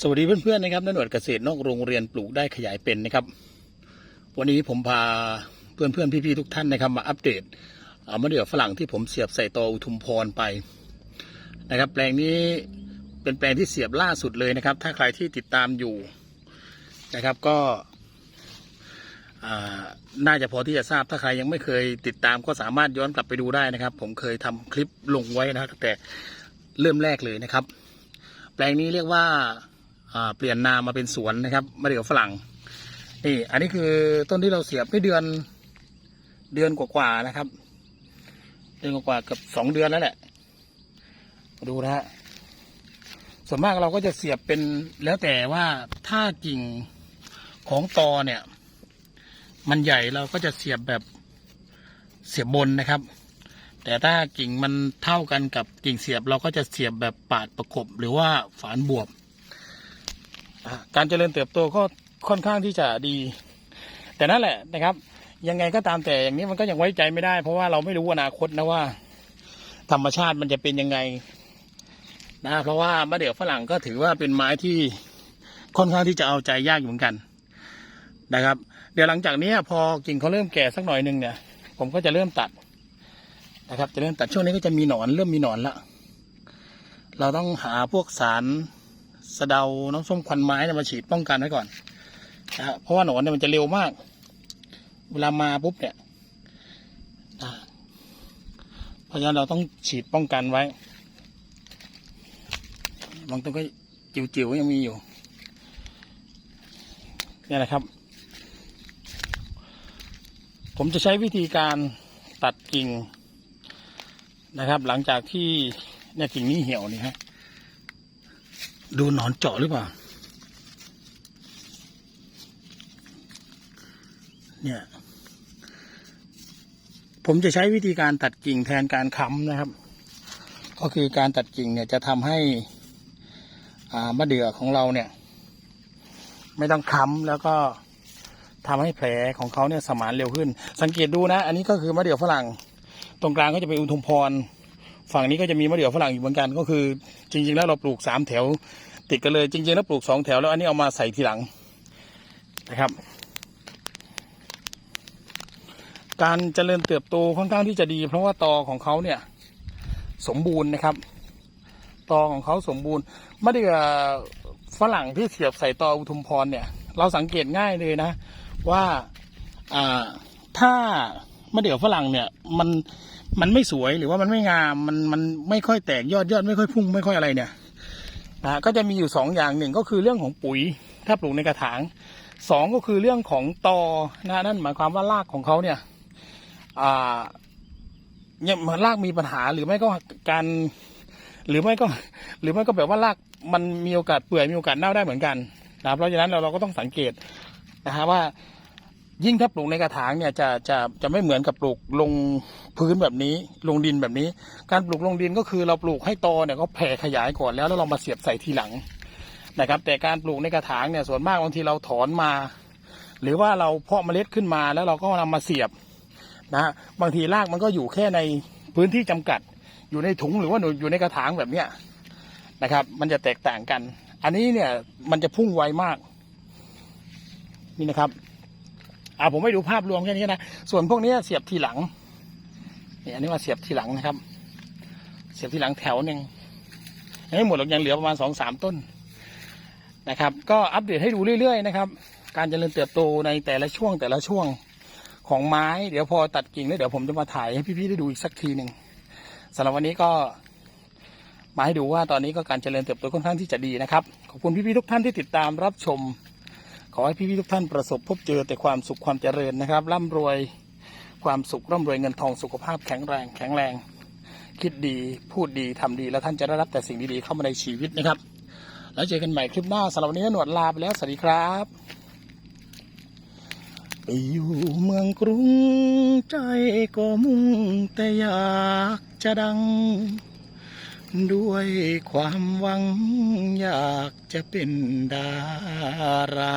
สวัสดีเพื่อนๆนะครับนหนวดเกษตรนอกโรงเรียนปลูกได้ขยายเป็นนะครับ วันนี้ผมพาเพื่อนๆพี่ๆทุกท่านนะครับ มาอัปเดตอ่ามะเดื่อฝรั่งที่ผมเสียบใส่ตออุทุมพรไปนะครับ แปลงนี้เป็นแปลงที่เสียบล่าสุดเลยนะครับ ถ้าใครที่ติดตามอยู่นะครับก็น่าจะพอที่จะทราบถ้าใครยังไม่เคยติดตามก็สามารถย้อนกลับไปดูได้นะครับ ผมเคยทำคลิปลงไว้นะครับแต่เริ่มแรกเลยนะครับ แปลงนี้เรียกว่า เปลี่ยนนามาเป็นสวนนะครับมะเดื่อฝรั่งนี่อันนี้คือต้นที่เราเสียบไม่เดือนเดือนกว่าๆนะครับ เดือนกว่าๆเกือบสองเดือนแล้วแหละมาดูนะฮะส่วนมากเราก็จะเสียบเป็นแล้วแต่ว่าถ้ากิ่งของตอเนี่ย มันใหญ่เราก็จะเสียบแบบเสียบบนนะครับ แต่ถ้ากิ่งมันเท่ากันกับกิ่งเสียบเราก็จะเสียบแบบปาดประกบหรือว่าฝานบวบ การเจริญเติบโตก็ค่อนข้างที่จะดี แต่นั่นแหละนะครับ ยังไงก็ตามแต่อย่างนี้มันก็ยังไว้ใจไม่ได้ เพราะว่าเราไม่รู้อนาคตนะว่า ธรรมชาติมันจะเป็นยังไงนะเพราะว่ามะเดื่อฝรั่งก็ถือว่าเป็นไม้ที่ค่อนข้างที่จะเอาใจยากอยู่เหมือนกันนะครับ เดี๋ยวหลังจากนี้พอกิ่งเขาเริ่มแก่สักหน่อยหนึ่งเนี่ย ผมก็จะเริ่มตัดนะครับ จะเริ่มตัดช่วงนี้ก็จะมีหนอนเริ่มมีหนอนละเราต้องหาพวกสาร สะเดาน้ำส้มควันไม้เนี่ยมาฉีดป้องกันไว้ก่อนนะเพราะว่าหนอนเนี่ยมันจะเร็วมาก เวลามาปุ๊บเนี่ยเพราะฉะนั้นเราต้องฉีดป้องกันไว้ บางต้นก็จิ๋วๆยังมีอยู่เนี่ยนะครับ ผมจะใช้วิธีการตัดกิ่งนะครับ หลังจากที่เนี่ยกิ่งนี้เหี่ยวนี่ฮะ ดูหนอนเจาะหรือเปล่า เนี่ย ผมจะใช้วิธีการตัดกิ่งแทนการค้ำนะครับ ก็คือการตัดกิ่งเนี่ยจะทำให้อ่ามะเดื่อของเราเนี่ย ไม่ต้องค้ำแล้วก็ทำให้แผลของเขาเนี่ยสมานเร็วขึ้น สังเกตดูนะ อันนี้ก็คือมะเดื่อฝรั่ง ตรงกลางก็จะเป็นอุทุมพร ฝั่งนี้ก็จะมีมะเดื่อฝรั่งอยู่เหมือนกันก็คือ จริง ๆ แล้วเราปลูกสามแถว ติดกันเลยจริง ๆ แล้วปลูกสองแถวแล้วอันนี้เอามาใส่ทีหลังนะครับ การเจริญเติบโตค่อนข้างที่จะดี เพราะว่าตอของเขาเนี่ย สมบูรณ์นะครับ ตอของเขาสมบูรณ์มะเดื่อฝรั่งที่เสียบใส่ตออุทุมพรเนี่ย เราสังเกตง่ายเลยนะ ว่าอ่าถ้า มะเดื่อฝรั่งเนี่ยมันมันไม่สวยหรือว่ามันไม่งามมันมันไม่ค่อยแตกยอดยอดไม่ค่อยพุ่งไม่ค่อยอะไรเนี่ยนะก็จะมีอยู่สองอย่างหนึ่งก็คือเรื่องของปุ๋ยถ้าปลูกในกระถางสองก็คือเรื่องของตอนะนั่นหมายความว่ารากของเขาเนี่ยอ่าเนี่ยมันรากมีปัญหาหรือไม่ก็การ หรือไม่ก็ หรือไม่ก็แบบว่ารากมันมีโอกาสเปื่อยมีโอกาสเน่าได้เหมือนกันนะเพราะฉะนั้นเราเราก็ต้องสังเกตนะฮะว่า ยิ่งถ้าปลูกในกระถางเนี่ยจะจะจะไม่เหมือนกับปลูกลงพื้นแบบนี้ ลงดินแบบนี้ การปลูกลงดินก็คือเราปลูกให้โตเนี่ยก็แผ่ขยายก่อนแล้วแล้วเรามาเสียบใส่ทีหลังนะครับ แต่การปลูกในกระถางเนี่ยส่วนมากบางทีเราถอนมา หรือว่าเราเพาะเมล็ดขึ้นมาแล้วเราก็นำมาเสียบนะบางทีรากมันก็อยู่แค่ในพื้นที่จำกัด อยู่ในถุงหรือว่าอยู่ในกระถางแบบเนี้ยนะครับ มันจะแตกต่างกัน อันนี้เนี่ยมันจะพุ่งไวมาก นี่นะครับ อ่าผมไม่ดูภาพรวมแค่นี้นะ ส่วนพวกนี้เสียบทีหลังนี่อันนี้มาเสียบทีหลังนะครับ เสียบทีหลังแถวหนึ่งยังไม่หมดหรอกยังเหลือประมาณสองสามต้นนะครับ ก็อัปเดตให้ดูเรื่อยๆนะครับ การเจริญเติบโตในแต่ละช่วงแต่ละช่วงของไม้เดี๋ยวพอตัดกิ่งแล้วเดี๋ยวผมจะมาถ่ายให้พี่ๆได้ดูอีกสักทีหนึ่งสำหรับวันนี้ก็มาให้ดูว่าตอนนี้ก็การเจริญเติบโตค่อนข้างที่จะดีนะครับ ขอบคุณพี่ๆทุกท่านที่ติดตามรับชม ขอให้พี่ๆทุกท่านประสบพบเจอแต่ความสุขความเจริญนะครับ ร่ำรวยความสุขร่ำรวยเงินทองสุขภาพแข็งแรง แข็งแรง คิดดีพูดดีทำดี แล้วท่านจะได้รับแต่สิ่งดีๆเข้ามาในชีวิตนะครับ แล้วเจอกันใหม่คลิปหน้าสำหรับวันนี้หนวดลาไปแล้วสวัสดีครับไปอยู่เมืองกรุงใจก็มุ่งแต่อยากจะดัง ด้วยความหวังอยากจะเป็นดารา